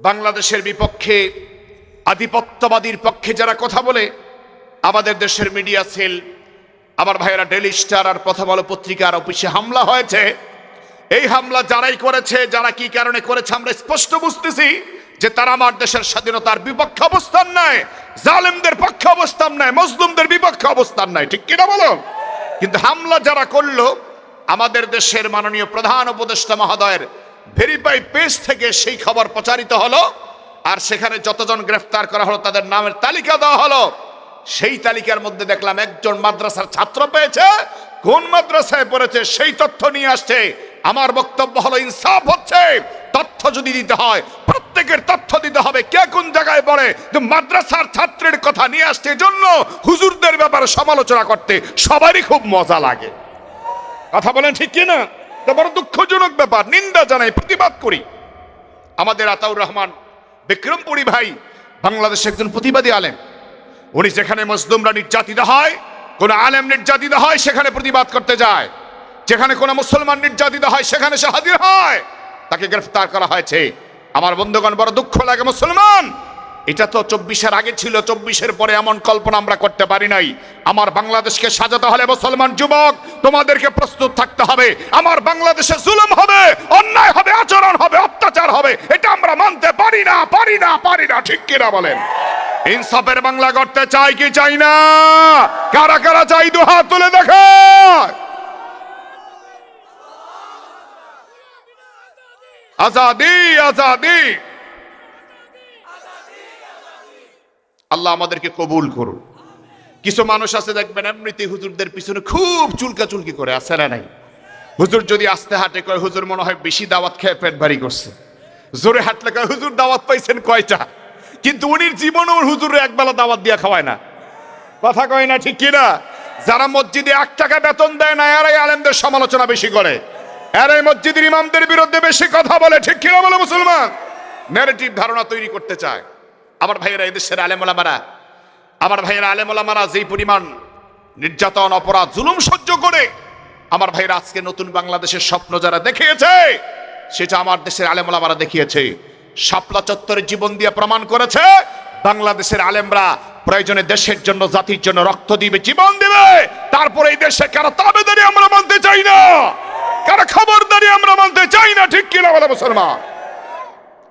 বাংলাদেশের বিপক্ষে, আধিপত্যবাদীর পক্ষে যারা কথা বলে, আমাদের দেশের মিডিয়া সেল, আমার ভাইয়েরা ডেলি স্টার আর প্রথম আলো পত্রিকার অফিসে হামলা হয়েছে। এই হামলা যারাই করেছে, যারা কি কারণে করেছে, আমরা স্পষ্ট বুঝতেছি যে তারা আমার দেশের স্বাধীনতার বিপক্ষে অবস্থান নেয়, জালেমদের পক্ষে অবস্থান নেয়, মজলুমদের বিপক্ষে অবস্থান নেয়। ঠিক কিনা বলো? কিন্তু হামলা যারা করল, আমাদের দেশের মাননীয় প্রধান উপদেষ্টা মহোদয়ের ভেরিফাই পেজ থেকে সেই খবর প্রচারিত হলো, আর সেখানে যতজন গ্রেফতার করা হলো, তাদের নামের তালিকা দেওয়া হলো। সেই তালিকার মধ্যে দেখলাম একজন মাদ্রাসার ছাত্র পেয়েছে, কোন মাদ্রাসায় পড়েছে সেই তথ্য নিয়ে আসছে। আমার বক্তব্য হলো, ইনসাফ হচ্ছে, তথ্য যদি দিতে হয়, প্রত্যেকের তথ্য দিতে হবে, কে কোন জায়গায় পড়ে। মাদ্রাসার ছাত্রের কথা নিয়ে আসছে জন্য হুজুরদের ব্যাপারে সমালোচনা করতে সবারই খুব মজা লাগে। কথা বলেন ঠিক কি না এটা বড় দুঃখজনক ব্যাপার, নিন্দা জানাই, প্রতিবাদ করি। আমাদের আতাউর রহমান বিক্রমপুরী ভাই বাংলাদেশে একজন প্রতিবাদী আলেম। উনি যেখানে মজলুমরা নির্যাতিত হয়, কোন আলেম নির্যাতিত হয়, সেখানে প্রতিবাদ করতে যায়। যেখানে কোনো মুসলমান নির্যাতিত হয়, সেখানে সে হাজির হয়। তাকে গ্রেফতার করা হয়েছে। আমার বন্ধুগণ, বড় দুঃখ লাগে মুসলমান! এটা তো চব্বিশের আগে ছিল, চব্বিশের পরে এমন কল্পনা আমরা করতে পারি নাই। আমার বাংলাদেশকে সাজাতে হলে মুসলমান যুবক, তোমাদেরকে প্রস্তুত থাকতে হবে। আমার বাংলাদেশে জুলুম হবে, অন্যায় হবে, আচরণ হবে, অত্যাচার হবে, এটা আমরা মানতে পারি না পারি না পারি না, ঠিক কিনা বলেন? ইনসাফের বাংলা করতে চাই কি চাই না? কারা কারা চাই দু হাত তুলে দেখো? আজাদি আজাদি। আল্লাহ আমাদেরকে কবুল করুন কিছু মানুষ আছে দেখবেন এমনিতে হুজুরদের পিছনে খুব চুলকা চুলকি করে আছে না নাই। হুজুর যদি আস্তে হাঁটে কয়, হুজুর, মনে হয় বেশি দাওয়াত খেয়ে পেট ভারী করছে। জোরে হাঁটলে কয়, হুজুর, দাওয়াত পাইছেন কয়টা? কিন্তু উনির জীবনে ওর হুজুরে একবেলা দাওয়াত দিয়া খাওয়ায় না। কথা কয় না ঠিক কিনা? যারা মসজিদে এক টাকা বেতন দেয় না, এরাই আলেমদের সমালোচনা বেশি করে। এরাই মসজিদের ইমামদের বিরুদ্ধে বেশি কথা বলে, ঠিক কিনা বলে মুসলমান? ন্যারেটিভ ধারণা তৈরি করতে চায়। আমার ভাইয়েরা এদেশের আলেমোলামারা আমার ভাইয়েরা আলেমোলামারা যেই পরিমাণ নির্যাতন, অপরাধ, জুলুম সহ্য করে আমার ভাইয়েরা আজকে নতুন বাংলাদেশের স্বপ্ন যারা দেখিয়েছে, সেটা আমার দেশের আলেমোলামারা দেখিয়েছে। শাপলা চত্বরে জীবন দিয়ে প্রমাণ করেছে, বাংলাদেশের আলেমরা প্রয়োজনে দেশের জন্য, জাতির জন্য রক্ত দিবে, জীবন দিবে। তারপরে এই দেশে কারও তাবেদারি আমরা মানতে চাই না। কারও খবরদারি আমরা মানতে চাই না, ঠিক কিনা বলে মুসলমান?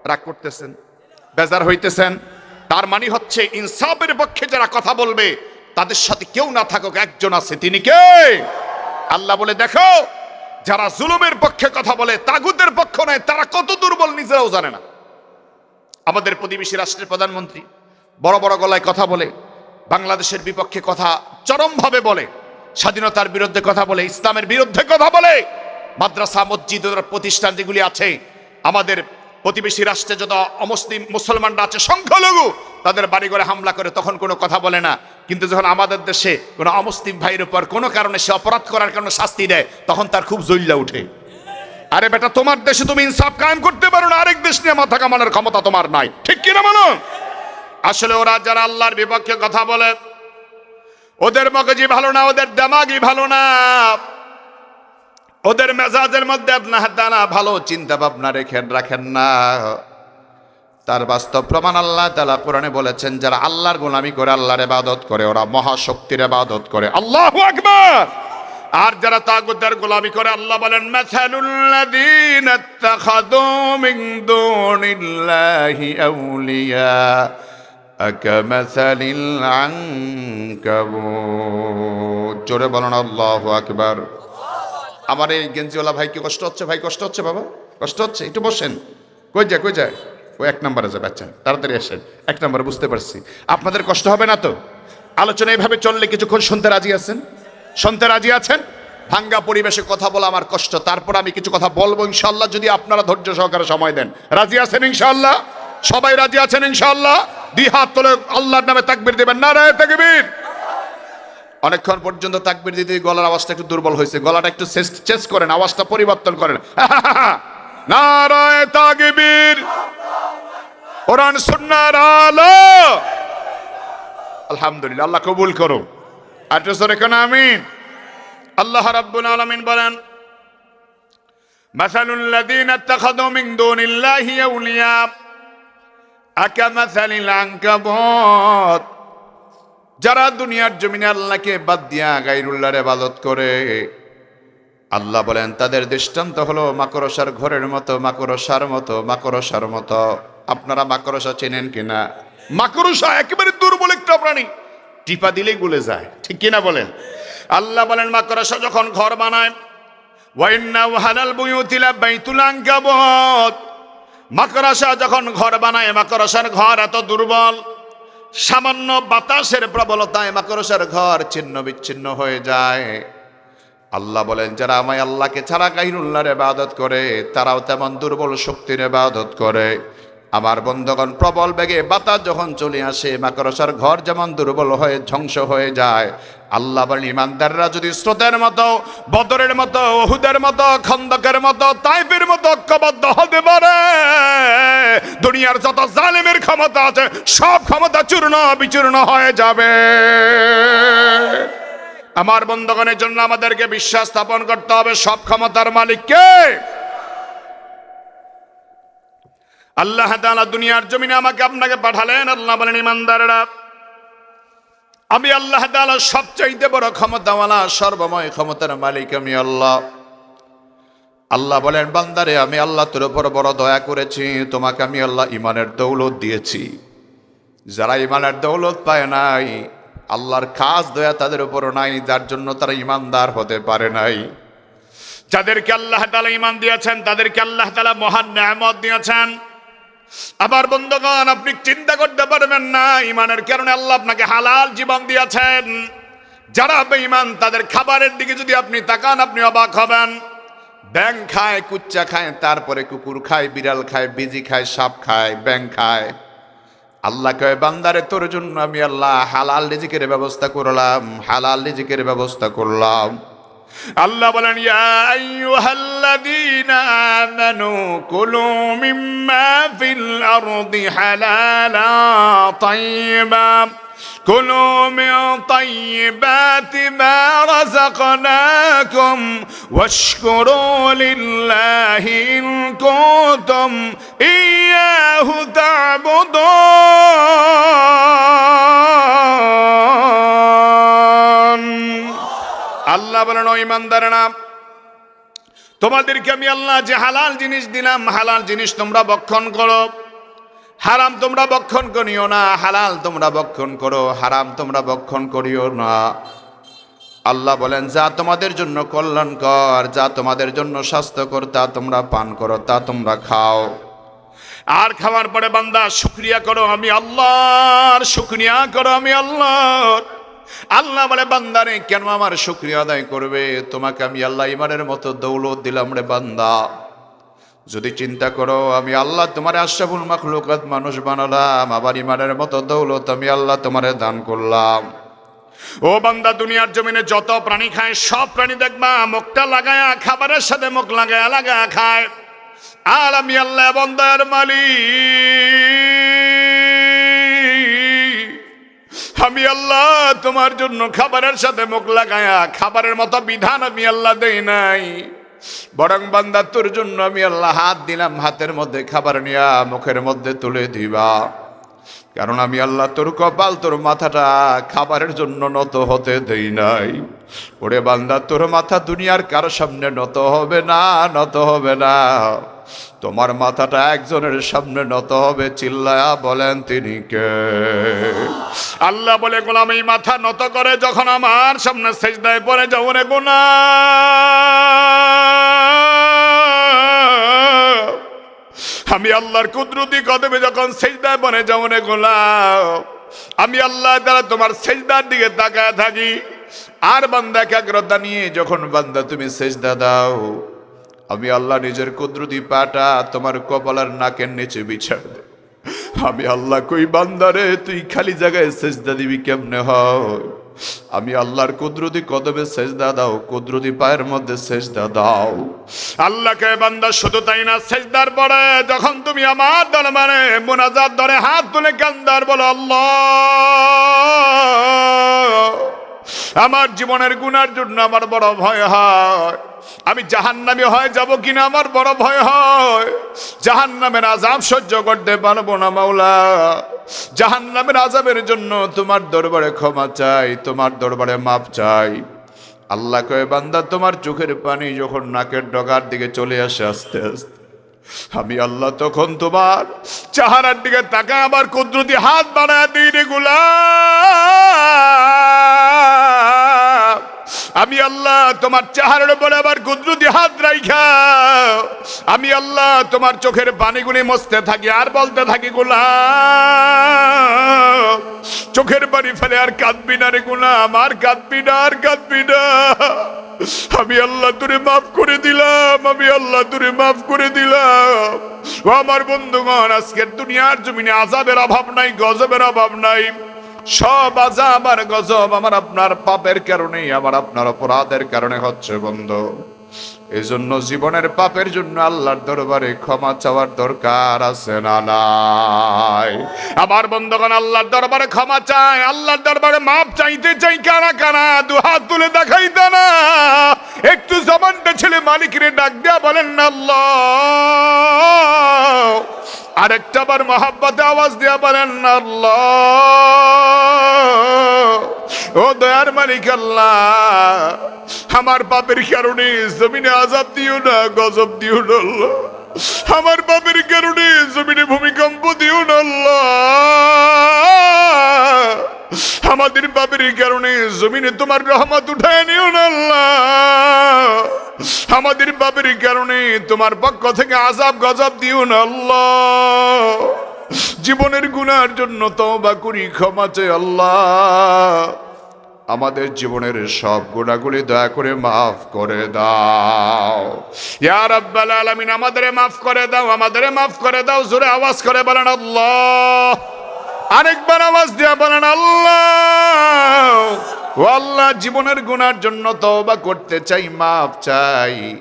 রাগ করতেছেন, বেজার হইতেছেন। তার মানে হচ্ছে ইনসাফের পক্ষে যারা কথা বলবে, তাদের সাথে কেউ না থাকুক, একজন আছে, তিনি কে? আল্লাহ বলে, দেখো, যারা জুলুমের পক্ষে কথা বলে তাগুদের পক্ষ নয়, তারা কত দুর্বল নিজেরাও জানে না। আমাদের প্রতিবেশী রাষ্ট্রের প্রধানমন্ত্রী বড় বড় গলায় কথা বলে, বাংলাদেশের বিপক্ষে কথা চরমভাবে বলে, স্বাধীনতার বিরুদ্ধে কথা বলে, ইসলামের বিরুদ্ধে কথা বলে, মাদ্রাসা, মসজিদ প্রতিষ্ঠান যেগুলি আছে, আমাদের প্রতিবেশী রাষ্ট্রে যত অমুসলিম মুসলমানরা আছে, সংখ্যালঘু, তাদের বাড়ি ঘরে হামলা করে তখন কোনো কথা বলে না। কিন্তু যখন আমাদের দেশে কোনো অমুসলিম ভাইয়ের উপর কোনো কারণে সে অপরাধ করার কারণে শাস্তি দেয়, তখন তার খুব জৈল্লা উঠে। আরে বেটা, তোমার দেশে তুমি ইনসাফ কায়েম করতে পারো না, আরেক দেশ নিয়ে মাথা কামানোর ক্ষমতা তোমার নাই। ঠিক কিনা বলো? আসলে ওরা যারা আল্লাহর বিপক্ষে কথা বলে, ওদের মগজি ভালো না, ওদের দামাগি ভালো না। ওদের মেজাজের মধ্যে আপনার দানা ভালো চিন্তা ভাবনা রেখেন রাখেন না। তার বাস্তব প্রমাণ আল্লাহ তালা কোরআনে বলেছেন, যারা আল্লাহর গোলামি করে, আল্লাহর ইবাদত করে, ওরা মহাশক্তির ইবাদত করে। আল্লাহু আকবার! আর যারা তাগুদের গোলামি করে, আল্লাহ বলেন, মাসালুল্লাযীনা ইত্তাখাযু জোরে বলেন, আল্লাহু আকবার। আমার এই গেঞ্জিওয়ালা ভাই কি কষ্ট হচ্ছে? ভাই কষ্ট হচ্ছে বাবা? কষ্ট হচ্ছে? একটু বসেন। কই যায় কই যায়? ও এক নম্বরে যাবে আচ্ছা তাড়াতাড়ি আসেন। এক নম্বরে বুঝতে পারছি। আপনাদের কষ্ট হবে না তো? আলোচনা এইভাবে চললে কিছুক্ষণ শুনতে রাজি আছেন? শুনতে রাজি আছেন? ভাঙ্গা পরিবেশে কথা বলা আমার কষ্ট। তারপর আমি কিছু কথা বলব ইনশাল্লাহ যদি আপনারা ধৈর্য সহকারে সময় দেন। রাজি আছেন ইনশাল্লাহ সবাই রাজি আছেন ইনশাল্লাহ দুই হাত তোলে আল্লাহর নামে তাকবির দেবেন। না রায় তাকবীর! অনেকক্ষণ পর্যন্ত তাকবির দিতে গলার আওয়াজটা একটু দুর্বল হয়েছে গলাটা একটু চেস করেন আওয়াজটা পরিবর্তন করেন নারায় তাকবীর কোরআন সুন্নাহর আলো আলহামদুলিল্লাহ আল্লাহ কবুল করো আর একটু জোরে কেন আমিন আল্লাহ রাব্বুল আলামিন বলেন مثل الذين اتخذوا من دون الله أولياء আকামাসালিল আনকাবুত যারা দুনিয়ার জমিনে আল্লাহকে বাদ দিয়া গাইরুল্লাহর ইবাদত করে, আল্লাহ বলেন, তাদের দৃষ্টান্ত হলো মাকড়সার ঘরের মতো, মাকড়সার মতো মাকড়সার মতো। আপনারা মাকড়সা চেনেন কিনা? মাকড়সা একেবারে দুর্বল একটা প্রাণী। টিপা দিলেই গলে যায়, ঠিক কিনা বলেন? আল্লাহ বলেন, মাকড়সা যখন ঘর বানায় মাকড়সা যখন ঘর বানায়, মাকড়সার ঘর এত দুর্বল সামান্য বাতাসের প্রবলতায় মাকড়সার ঘর ছিন্ন বিচ্ছিন্ন হয়ে যায়। আল্লাহ বলেন, যারা আমায় আল্লাহকে ছাড়া কাহিনুল্লাহর ইবাদত করে, তারাও তেমন দুর্বল শক্তির ইবাদত করে। আমার বন্ধগণ প্রবল বেগে বাতাস যখন চলে আসে, মাকড়সার ঘর যেমন দুর্বল হয়ে ধ্বংস হয়ে যায়। আল্লাহ বলেন, ইমানদাররা যদি স্রোতের মতো, বদরের মতো ওহুদের মতো, খন্দকের মতো, তাইফের মতো ঐক্যবদ্ধ হতে পারে, দুনিয়ার যত জালিমের ক্ষমতা আছে, সব ক্ষমতা চূর্ণ বিচূর্ণ হয়ে যাবে। আমার বন্ধগণের জন্য আমাদেরকে বিশ্বাস স্থাপন করতে হবে, সব ক্ষমতার মালিককে আল্লাহ তাআলা দুনিয়ার জমিনে আমাকে আপনাকে পাঠালেন, আল্লাহ বলেন, ইমানদারেরা, আমি আল্লাহ তাআলা সবচাইতে বড় ক্ষমতাওয়ালা, সর্বময় ক্ষমতার মালিক আমি আল্লাহ। আল্লাহ বলেন, বান্দারে, আমি আল্লাহ তোর উপর বড় দয়া করেছি, তোমাকে আমি আল্লাহ ইমানের দৌলত দিয়েছি। যারা ইমানের দৌলত পায় নাই, আল্লাহর খাস দয়া তাদের উপর নাই, যার জন্য তারা ইমানদার হতে পারে নাই। যাদেরকে আল্লাহ তালা ইমান দিয়েছেন, তাদেরকে আল্লাহ তালা মহান নেয়ামত দিয়েছেন। আবার বন্ধুগণ, আপনি চিন্তা করতে পারবেন না, ইমানের কারণে আল্লাহ আপনাকে হালাল জীবন দিয়েছেন। যারা বেঈমান, তাদের খাবারের দিকে যদি আপনি তাকান, আপনি অবাক হবেন। ব্যাং খায়, কুচ্চা খায়, তারপরে কুকুর খায়, বিড়াল খায়, বিজি খায়, সাপ খায় ব্যাং খায়। আল্লাহ কয়, বান্দারে, তোর জন্য আমি আল্লাহ হালাল রিজিকের ব্যবস্থা করলাম, হালাল রিজিকের ব্যবস্থা করলাম। আল্লাহ বলেন ইয়া আইয়ুহাল্লাযীনা আমানু কুলু মিম্মা ফিল আরদি হালালা তাইয়্যিবা كلوا من طيبات ما رزقناكم واشكروا لله إن كنتم إياه تعبدون আল্লাহ বলেন, ও ইমানদারেরা তোমাদেরকে আমি আল্লাহ যে হালাল জিনিস দিলাম, হালাল জিনিস তোমরা বক্ষণ করো। হারাম তোমরা বক্ষণ করিও না, হালাল তোমরা বক্ষণ করো, হারাম তোমরা বক্ষণ করিও না। আল্লাহ বলেন, যা তোমাদের জন্য কল্যাণকর, যা তোমাদের জন্য স্বাস্থ্যকর, তা তোমরা পান করো, তা তোমরা খাও। আর খাওয়ার পরে বান্দা, শুক্রিয়া করো আমি আল্লাহর, শুক্রিয়া করো আমি আল্লাহর। আল্লাহ বলে, বান্দারে, কেন আমার শুক্রিয়া আদায় করবে? তোমাকে আমি আল্লাহ ইমানের মতো দৌলত দিলাম রে বান্দা। যদি চিন্তা করো, আমি আল্লাহ তোমার আশরাফুল মাখলুকাত মানুষ বানালাম, আবার ইমানের মতো দৌলত আমি আল্লাহ তোমারে দান করলাম। ও বান্দা, দুনিয়ার জমিনে যত প্রাণী খায়, সব প্রাণী দেখবা, মুখটা লাগায়া, খাবারের সাথে মুখ লাগায়া লাগায়া খায়। আর আমি আল্লাহ বন্দার মালিক। আমি আল্লাহ তোমার জন্য খাবারের সাথে মুখ লাগায়া, খাবারের মতো বিধান আমি আল্লাহ দেই নাই। বরং বান্দা, তোর জন্য আমি আল্লাহ হাত দিলাম, হাতের মধ্যে খাবার নিয়া মুখের মধ্যে তুলে দিবা। কারণ আমি আল্লাহ তোর কপাল, তোর মাথাটা খাবারের জন্য নত হতে দেই নাই। ওরে বান্দা, তোর মাথা দুনিয়ার কারও সামনে নত হবে না, নত হবে না। তোমার মাথাটা একজনের সামনে নত হবে, চিল্লায়া বলেন তিনি কে? আল্লাহ বলে, গোলাম, এই মাথা নত করে যখন আমার সামনে সেজদায় পড়ে যাও রে গোনা আমি আল্লাহর কুদরতি কদমে যখন সেজদায় বনে যেমন গোলাম আমি আল্লাহ দ্বারা তোমার সেজদার দিকে তাকায় থাকি। আর বান্দা একাগ্রতা নিয়ে যখন বান্দা তুমি সেজদা দাও, আমি আল্লাহ নিজের কুদরতি পাটা তোমার কপালার নাকের নিচে দেব আমি আল্লাহ কই বান্দারে তুই খালি জায়গায় সেজদা দিবি কেমনে হয়? আমি আল্লাহর কুদরতি কদমে সেজদা দাও, কুদরতি পায়ের মধ্যে সেজদা দাও। আল্লাহকে বান্দা শুধু তাই না, সেজদার পরে যখন তুমি আমার দরবারে মোনাজাত ধরে হাত তুলে কান্দার বলো, আল্লাহ, আমার জীবনের গুনার জন্য আমার বড় ভয় হয়। আমি জাহান্নামে হয়ে যাব কিনা আমার বড় ভয় হয়। জাহান্নামের আজাব সহ্য করতে পারব না, মাওলা। জাহান্নামের আজাবের জন্য তোমার দরবারে ক্ষমা চাই, তোমার দরবারে মাপ চাই। আল্লাহ কয়ে, বান্দা, তোমার চোখের পানি যখন নাকের ডগার দিকে চলে আসে আস্তে আস্তে, আমি আল্লাহ তখন তোমার চাহারার দিকে তাকায়, আমার কুদরতি হাত বাড়ায় দিই রে আমি আল্লাহ তোমার চাহারের উপরে আবার কুদরতি হাত রাইখা। আমি আল্লাহ তোমার চোখের পানিগুলি মসতে থাকি, আর বলতে থাকি, গোলাম। চোখের পানি ফেলে, আর কাঁদবি না রে গোলাম, আর কাঁদবি না, আর কাঁদবি না। আমি আল্লাহ তোরে মাফ করে দিলাম, আমি আল্লাহ তোরে মাফ করে দিলাম। ও আমার বন্ধুগণ, আজকের দুনিয়ার জমিনে আজাবের অভাব নাই, গজবের অভাব নাই। সব আজাব আর গজব আমার আপনার পাপের কারণেই, আমার আপনার অপরাধের কারণে হচ্ছে, বন্ধু। এই জন্য জীবনের পাপের জন্য আল্লাহর দরবারে ক্ষমা চাওয়ার দরকার আছে না নাই? আমার বন্ধুগণ, আল্লাহর দরবারে ক্ষমা চায় আল্লাহর দরবারে মাপ চাইতে চাই, কারা কারা দু হাত তুলে দেখাইতে না? একটু জবানটা ছেলে মালিকের ডাক দেয়া বলেন না আল্লাহ। আরেকটা বার মহাব্বতে আওয়াজ দেয়া বলেন না আল্লাহ। ও দয়ার মালিক আল্লাহ, আমার পাপের কারণে জমিনে আজাব দিও না, গজব দিও না। আমার পাপের কারণে জমিনে ভূমিকম্প দিও না। আমাদের পাপের কারণে জমিনে তোমার রহমত উঠায় নিও না। আমাদের পাপের কারণে তোমার পক্ষ থেকে আজাব, গজব দিও না জীবনের গুনার জন্য তওবা করি, ক্ষমা চাই আল্লাহ আমাদের জীবনের সব গুণাগুলি দয়া করে মাফ করে দাও। ইয়ার রাব্বাল আলামিন আমাদের মাফ করে দাও আমাদের মাফ করে দাও, জোরে আওয়াজ করে বলেন আল্লাহ। আরেকবার আওয়াজ দিয়া বলেন আল্লাহ। ও আল্লাহ, জীবনের গুণার জন্য তওবা করতে চাই, মাফ চাই।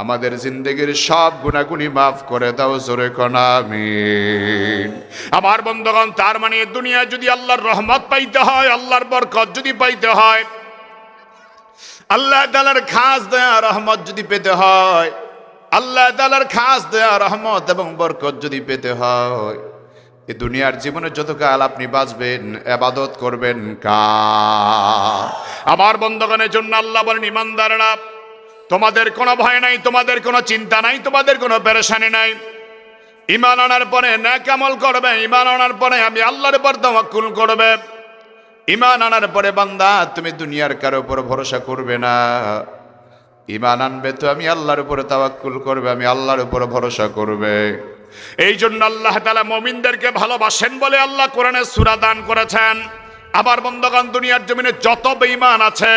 আমাদের জিন্দগির সব গুণাগুলি মাফ করে দাও, জোরে কনামিন আমার বন্ধুগণ, তার মানে দুনিয়ায় যদি আল্লাহর রহমত পাইতে হয়, আল্লাহর বরকত যদি পাইতে হয়, আল্লাহ তালার খাস দয়া, রহমত যদি পেতে হয়, আল্লাহ তালার খাস দয়া, রহমত এবং বরকত যদি পেতে হয় এ দুনিয়ার জীবনে যতকাল আপনি বাঁচবেন, আবাদত করবেন কা আমার বন্ধগণের জন্য আল্লাহ বলেন, ইমানদাররা তোমাদের কোনো ভয় নাই, তোমাদের কোনো চিন্তা নাই, তোমাদের কোনো পেরেশানি নাই। ইমান আনার পরে ন্যাক আমল করবে ইমান আনার পরে আমি আল্লাহর উপর তাওয়াক্কুল করবে। ইমান আনার পরে বান্দা, তুমি দুনিয়ার কারও উপর ভরসা করবে না। ইমান আনবে তো আমি আল্লাহর উপরে তাওয়াক্কুল করবে, আমি আল্লাহর উপর ভরসা করবে। এই জন্য আল্লাহ তালা মমিনদেরকে ভালোবাসেন বলে আল্লাহ কোরআনে সুরা দান করেছেন। আবার বন্ধগান দুনিয়ার জমিনে যত বেঈমান আছে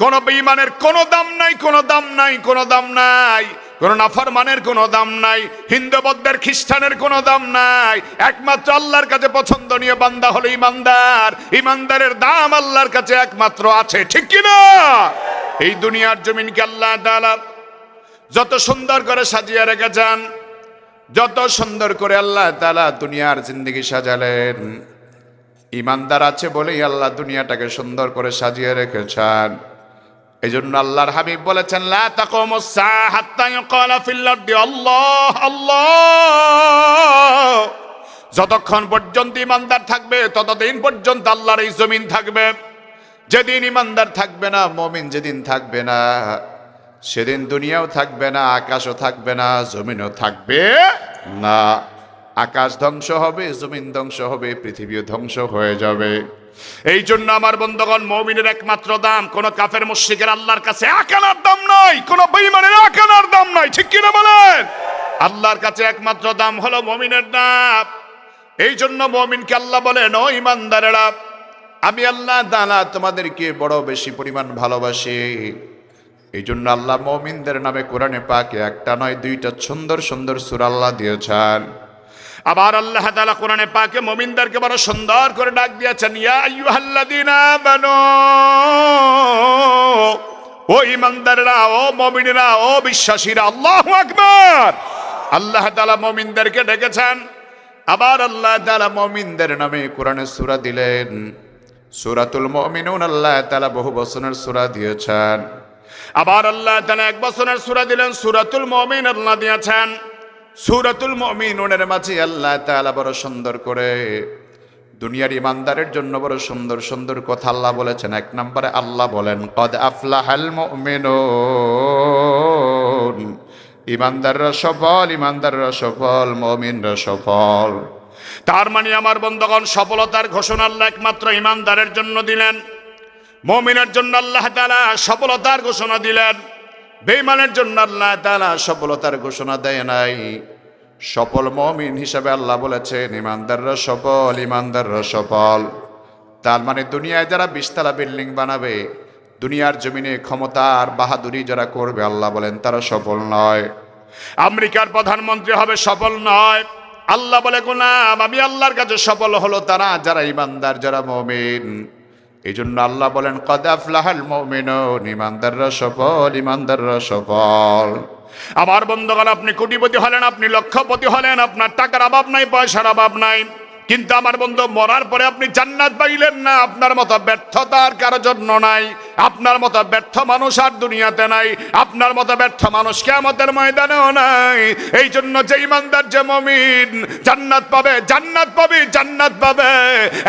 কোন বেঈমানের কোনো দাম নাই, কোনো দাম নাই, কোনো দাম নাই। কোন নাফরমানের কোনো দাম নাই, হিন্দু বৌদ্ধের খ্রিস্টানের কোনো দাম নাই। একমাত্র আল্লাহর কাছে পছন্দনীয় বান্দা হলো ইমানদার। ইমানদারের দাম আল্লাহর কাছে একমাত্র আছে, ঠিক কি না? এই দুনিয়ার জমিনকে আল্লাহ তাআলা যত সুন্দর করে সাজিয়ে রেখে রেখেছেন, যত সুন্দর করে আল্লাহ তাআলা দুনিয়ার জিন্দগি সাজালেন। ইমানদার আছে বলেই আল্লাহ দুনিয়াটাকে সুন্দর করে সাজিয়ে রেখেছেন। এই জন্য আল্লাহর হাবিব বলেছেন যতক্ষণ পর্যন্ত ইমানদার থাকবে, ততদিন পর্যন্ত আল্লাহর এই জমিন থাকবে। যেদিন ইমানদার থাকবে না, মমিন যেদিন থাকবে না, সেদিন দুনিয়াও থাকবে না, আকাশও থাকবে না, জমিনও থাকবে না। আকাশ ধ্বংস হবে, জমিন ধ্বংস হবে, পৃথিবীও ধ্বংস হয়ে যাবে। এই জন্য আমার বন্ধগণ, মমিনের একমাত্র দাম কোন কাফের মুশ্রিকের আল্লাহর কাছে আকানার দাম নাই, কোন বেঈমানের আকানার দাম নাই, ঠিক কিনা বলেন? আল্লাহর কাছে একমাত্র দাম হলো মমিনের দাম। এই জন্য মমিনকে আল্লাহ বলেন, ও ইমানদারেরা আমি আল্লাহ দানা তোমাদেরকে বড় বেশি পরিমাণ ভালোবাসি। এই জন্য আল্লাহ মমিনদের নামে কোরআনে পাকে একটা নয়, দুইটা সুন্দর সুন্দর সুর আল্লাহ দিয়েছেন। আবার আল্লাহ তাআলা কোরআনে পাকে মমিনদেরকে বড় সুন্দর করে ডাক দিয়েছেন ও ইমানদাররা ও মমিনেরা, ও বিশ্বাসীরা, আল্লাহ আকবার! আল্লাহ তাআলা মমিনদেরকে ডেকেছেন। আবার আল্লাহ তাআলা মমিনদের নামে কোরআনে সুরা দিলেন। সুরাতুল মুমিনুন আল্লাহ তালা বহু বসনের সূরা দিয়েছেন। আবার আল্লাহ তাআলা এক বছরের সূরা দিলেন, সূরাতুল মমিন আল্লাহ দিয়েছেন। সূরাতুল মুমিনুনের মাঝে আল্লাহ তাআলা বড় সুন্দর করে, দুনিয়ার ইমানদারের জন্য বড় সুন্দর সুন্দর কথা আল্লাহ বলেছেন। এক নম্বরে আল্লাহ বলেন, কদ আফলাহাল মুমিনুন। ইমানদাররা সফল ইমানদাররা সফল, মমিনরা সফল। তার মানে আমার বন্ধগণ, সফলতার ঘোষণা আল্লাহ একমাত্র ইমানদারের জন্য দিলেন। মমিনের জন্য আল্লাহ তাআলা সফলতার ঘোষণা দিলেন। বেঈমানের জন্য আল্লাহ তাআলা সফলতার ঘোষণা দেয় নাই। সফল মমিন হিসাবে আল্লাহ বলেছেন, ইমানদাররা সফল ইমানদাররা সফল। তার মানে দুনিয়ায় যারা বিশতলা বিল্ডিং বানাবে, দুনিয়ার জমিনে ক্ষমতা আর বাহাদুরি যারা করবে, আল্লাহ বলেন তারা সফল নয়। আমেরিকার প্রধানমন্ত্রী হবে সফল নয়। আল্লাহ বলে, গোলাম, আমি আল্লাহর কাছে সফল হলো তারা, যারা ইমানদার, যারা মমিন। এই জন্য আল্লাহ বলেন কদাফলাহাল মমিন ইমানদাররা সফল ইমানদাররা সফল। আমার বন্ধুগণ, আপনি কোটিপতি হলেন, আপনি লক্ষপতি হলেন, আপনার টাকার অভাব নাই, পয়সার অভাব নাই। কিন্তু আমার বন্ধু, মরার পরে আপনি জান্নাত পাইলেন না। আপনার মতো ব্যর্থতার কারও জন্য নাই। আপনার মতো ব্যর্থ মানুষ আর দুনিয়াতে নাই। আপনার মতো ব্যর্থ মানুষ কেমতের ময়দানেও নাই। এই জন্য যে ইমানদার, যে মমিন, জান্নাত পাবে জান্নাত পাবে জান্নাত পাবে।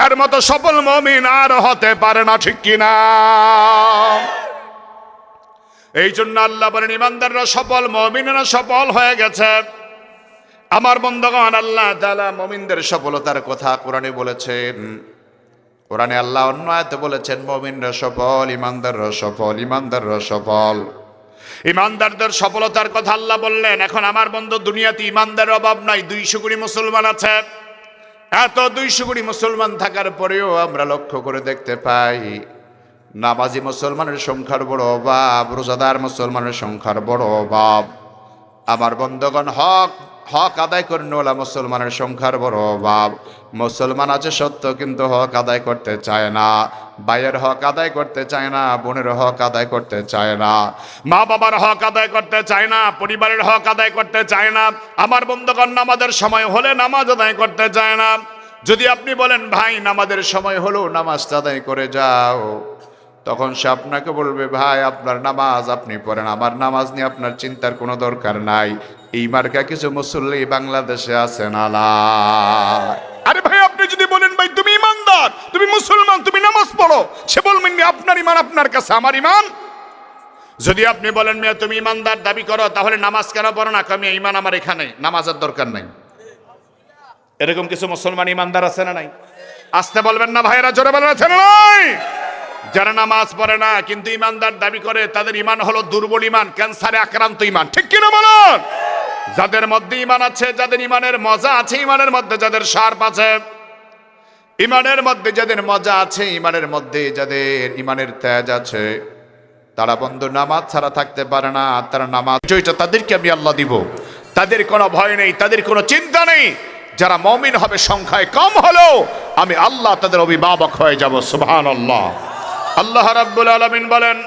এর মতো সফল মমিন আর হতে পারে না, ঠিক কিনা? এই জন্য আল্লাহ বলেন, ইমানদাররা সফল, মমিনেরা সফল হয়ে গেছে। আমার বন্ধগণ, আল্লাহ তাআলা মমিনদের সফলতার কথা কোরআনে বলেছেন। কোরআনে আল্লাহ অন্য আয়াতে বলেছেন, মমিনরা সফল, ইমানদাররা সফল ইমানদাররা সফল। ইমানদারদের সফলতার কথা আল্লাহ বললেন, এখন আমার বন্ধু দুনিয়াতে ইমানদারের অভাব নাই দুইশো কোটি মুসলমান আছে। এত দুইশো কোটি মুসলমান থাকার পরেও আমরা লক্ষ্য করে দেখতে পাই, নামাজি মুসলমানের সংখ্যার বড় অভাব, রোজাদার মুসলমানের সংখ্যার বড় অভাব। আমার বন্ধগণ, হক হক আদায় করে নোলা মুসলমানের সংখ্যার বড় অভাব। মুসলমান আছে সত্য, কিন্তু হক আদায় করতে চায় না। ভাইয়ের হক আদায় করতে চায় না, বোনের হক আদায় করতে চায় না। মা বাবার হক আদায় করতে চায় না, পরিবারের হক আদায় করতে চায় না। আমার বন্ধগণ, নামাজের সময় হলে নামাজ আদায় করতে চায় না। যদি আপনি বলেন, ভাই, নামাজের সময় হলো নামাজটা আদায় করে যাও। তখন সে আপনাকে বলবে, ভাই, আপনার নামাজ আপনি পড়েন। আমার নামাজ নিয়ে আপনার চিন্তার কোনো দরকার নাই। এই মার্কা কিছু মুসল্লি বাংলাদেশে আছে না আরে ভাই, আপনি যদি বলেন ভাই, তুমি ইমানদার, তুমি মুসলমান, তুমি নামাজ পড়ো, সে বলবেন আপনার ইমান আপনার কাছে, আমার ইমান? যদি আপনি বলেন, মেয়ে, তুমি ইমানদার, দাবি করো, তাহলে নামাজ কেন পড়ো না? আমি ইমান আমার এখানে নামাজের দরকার নাই। এরকম কিছু মুসলমান ইমানদার আছে না নাই? আসতে বলবেন না, ভাইয়েরা, জোরে বলেন, আছে নাই? যারা নামাজ পড়ে না, কিন্তু ইমানদার দাবি করে, তাদের ইমান হলো দুর্বল ইমান, ক্যান্সারে আক্রান্ত ইমান। ঠিক কিনা বলুন? যাদের মধ্যে ইমান আছে, যাদের ইমানের মজা আছে ইমানের মধ্যে যাদের সার্প আছে। ইমানের মধ্যে যাদের মজা আছে ইমানের মধ্যে যাদের ইমানের তেজ আছে। তারা বন্ধু, নামাজ ছাড়া থাকতে পারে না তারা নামাজ জয়টা তাদেরকে আমি আল্লাহ দিব। তাদের কোনো ভয় নেই, তাদের কোনো চিন্তা নেই। যারা মমিন হবে, সংখ্যায় কম হলেও আমি আল্লাহ তাদের অভিভাবক হয়ে যাব সুবহান আল্লাহ আল্লাহ রাব্বুল আলামিন বলেন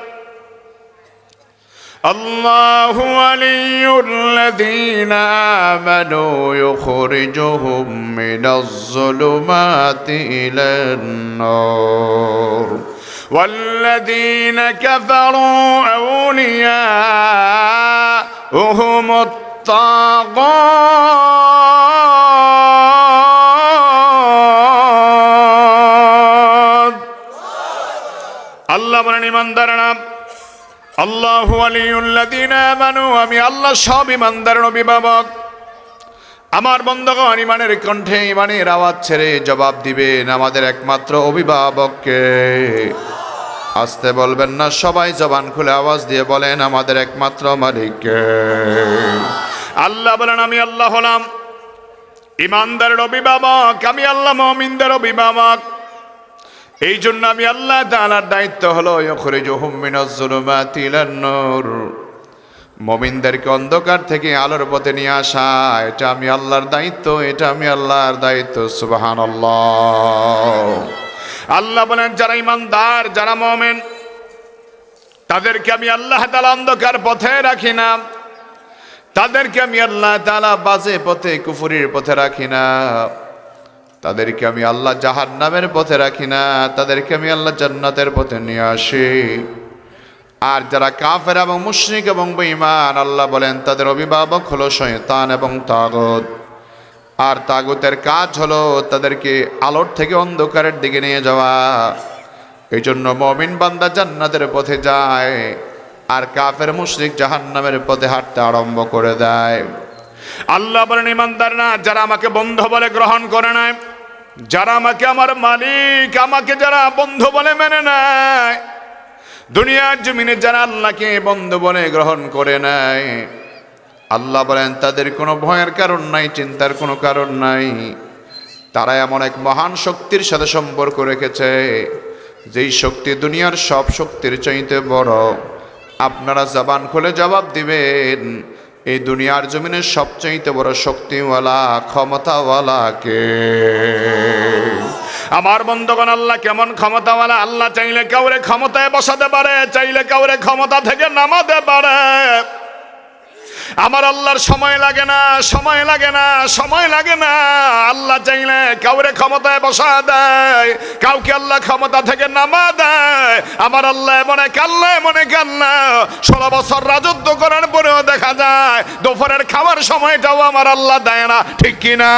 الله ولي الذين آمنوا يخرجهم من الظلمات إلى النور. والذين كفروا أولياؤهم الطاغوت. আল্লাহ আমি আল্লাহ সব ইমানদারের অভিভাবক আমার বন্ধগণ ইমানের কণ্ঠে ইমানের আওয়াজ ছেড়ে জবাব দিবেন আমাদের একমাত্র অভিভাবককে। আসতে বলবেন না, সবাই জবান খুলে আওয়াজ দিয়ে বলেন আমাদের একমাত্র মালিককে। আল্লাহ বলেন, আমি আল্লাহ হলাম। ইমানদারের অভিভাবক আমি আল্লাহ মমিনদের অভিভাবক। এই জন্য আমি আল্লাহ তাআলার দায়িত্ব হলো ইলান-নূর মুমিনদেরকে অন্ধকার থেকে আলোর পথে নিয়ে আসা, এটা আমি আল্লাহর দায়িত্ব, এটা আমি আল্লাহর দায়িত্ব, সুবহানাল্লাহ। আল্লাহ বলেন, যারা ইমানদার, যারা মমেন, তাদেরকে আমি আল্লাহ তালা অন্ধকার পথে রাখি না। তাদেরকে আমি আল্লাহ তাআলা বাজে পথে, কুফুরির পথে রাখি না। তাদেরকে আমি আল্লাহ জাহান নামের পথে রাখি না, তাদেরকে আমি আল্লাহ জান্নাতের পথে নিয়ে আসি। আর যারা কাফের এবং মুশরিক এবং বেঈমান, আল্লাহ বলেন, তাদের অভিভাবক হলো শয়তান এবং তাগত। আর তাগুতের কাজ হলো তাদেরকে আলোর থেকে অন্ধকারের দিকে নিয়ে যাওয়া। এই জন্য মমিন বান্দা জান্নাতের পথে যায় আর কাফের মুশরিক জাহান্নামের পথে হাঁটতে আরম্ভ করে দেয়। আল্লাহ বলেন ইমানদার না যারা আমাকে বন্ধ বলে গ্রহণ করে নেয় যারা আমাকে আমার মালিক, আমাকে যারা বন্ধু বলে মেনে নেয়, দুনিয়ার জমিনে যারা আল্লাহকে বন্ধু বলে গ্রহণ করে নেয়, আল্লাহ বলেন, তাদের কোনো ভয়ের কারণ নাই, চিন্তার কোনো কারণ নাই। তারা এমন এক মহান শক্তির সাথে সম্পর্ক রেখেছে, যেই শক্তি দুনিয়ার সব শক্তির চাইতে বড়। আপনারা জবান খুলে জবাব দিবেন। এই দুনিয়ার জমিনের সবচেয়ে বড় শক্তিওয়ালা ক্ষমতাওয়ালা কে আমার বন্ধগণ, আল্লাহ কেমন ক্ষমতাওয়ালা? আল্লাহ চাইলে কাউরে ক্ষমতায় বসাতে পারে, চাইলে কাউরে ক্ষমতা থেকে নামাতে পারে। আমার আল্লাহর সময় লাগে না, সময় লাগে না, সময় লাগে না। আল্লাহ চাইলে কাউরে ক্ষমতায় বসা দেয়, কাউকে আল্লাহ ক্ষমতা থেকে নামা দেয়। আমার আল্লাহ মনে কাল্লা মনে কাল্লা ষোলো বছর রাজত্ব করার পরেও দেখা যায়, দুপুরের খাবার সময়টাও আমার আল্লাহ দেয় না। ঠিক কিনা?